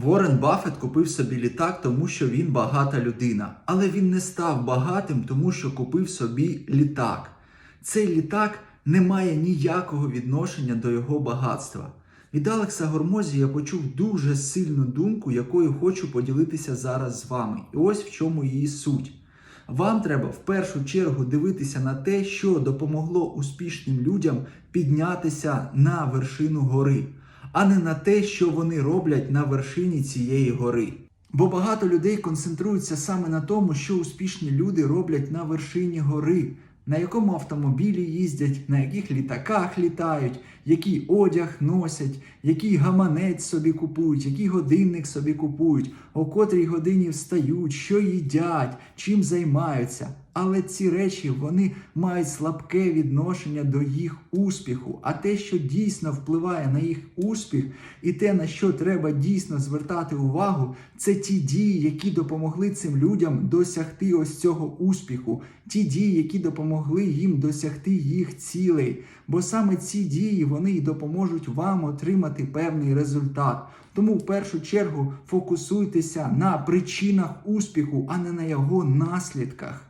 Ворен Баффет купив собі літак, тому що він багата людина. Але він не став багатим, тому що купив собі літак. Цей літак не має ніякого відношення до його багатства. Від Алекса Гормозі я почув дуже сильну думку, якою хочу поділитися зараз з вами. І ось в чому її суть. Вам треба в першу чергу дивитися на те, що допомогло успішним людям піднятися на вершину гори, а не на те, що вони роблять на вершині цієї гори. Бо багато людей концентруються саме на тому, що успішні люди роблять на вершині гори, на якому автомобілі їздять, на яких літаках літають, який одяг носять, який гаманець собі купують, який годинник собі купують, о котрій годині встають, що їдять, чим займаються. Але ці речі вони мають слабке відношення до їх успіху. А те, що дійсно впливає на їх успіх, і те, на що треба дійсно звертати увагу, це ті дії, які допомогли цим людям досягти ось цього успіху, ті дії, які допомогли їм досягти їх цілей. Бо саме ці дії вони й допоможуть вам отримати певний результат. Тому в першу чергу фокусуйтеся на причинах успіху, а не на його наслідках.